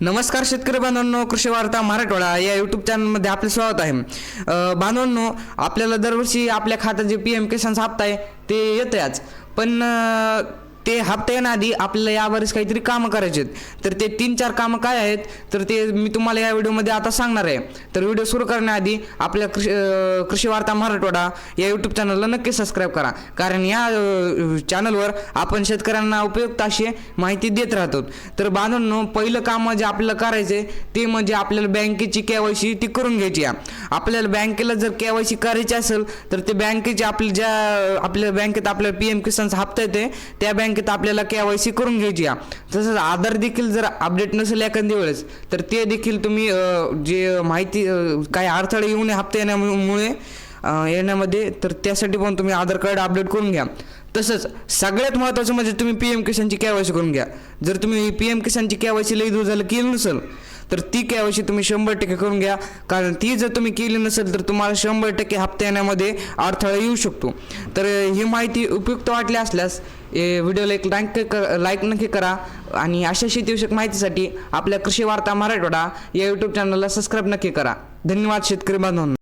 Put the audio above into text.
नमस्कार शेतकरी बांधवांनो कृषी वार्ता मराठवाडा या यूट्यूब चॅनलमध्ये आपले स्वागत आहे. बांधवांनो आपल्याला दरवर्षी आपल्या खात्यात जे पी एम किसानचा हप्ता आहे ते येते आज. पण ते हप्ता येण्याआधी आपल्याला यावरच काहीतरी कामं करायचे आहेत तर ते तीन चार कामं काय आहेत तर ते मी तुम्हाला या व्हिडिओमध्ये आता सांगणार आहे. तर व्हिडिओ सुरू करण्याआधी आपल्या कृषी कृषी वार्ता मराठवाडा या यूट्यूब चॅनलला नक्की सबस्क्राईब करा. कारण या चॅनलवर आपण शेतकऱ्यांना उपयुक्त अशी माहिती देत राहतो. तर बांधवांनो पहिलं काम जे आपल्याला करायचे ते म्हणजे आपल्याला बँकेची केवायसी ती करून घ्यायची आहे. आपल्याला बँकेला जर केवायसी करायची असेल तर ते बँकेचे आपल्या ज्या आपल्या बँकेत आपल्याला पी एम किसानचा हप्ता येते त्या बँकेत आपल्याला केवायसी करून घ्यायची. या तसंच आधार देखील जर अपडेट नसेल एखाद्या वेळेस तर ते देखील तुम्ही जे माहिती काही अडथळे येऊ नये हप्ता येण्यामुळे येण्यामध्ये तर त्यासाठी पण तुम्ही आधार कार्ड अपडेट करून घ्या. तसंच सगळ्यात महत्त्वाचं म्हणजे तुम्ही पी एम किसानची केवायसी करून घ्या. जर तुम्ही पी एम किसानची केवायसी लई दूर झालं केली नसेल तर ती केवायसी तुम्ही शंभर टक्के करून घ्या. कारण ती जर तुम्ही केली नसेल तर तुम्हाला शंभर टक्के हप्ता येण्यामध्ये अडथळा येऊ शकतो. तर ही माहिती उपयुक्त वाटली असल्यास ए, व्हिडिओला एक लाईक कर लाईक नक्की करा. आणि अशा शेतीविषयक माहितीसाठी आपल्या कृषी वार्ता मराठवाडा या यूट्यूब चॅनलला सबस्क्राईब नक्की करा. धन्यवाद शेतकरी बांधवांना.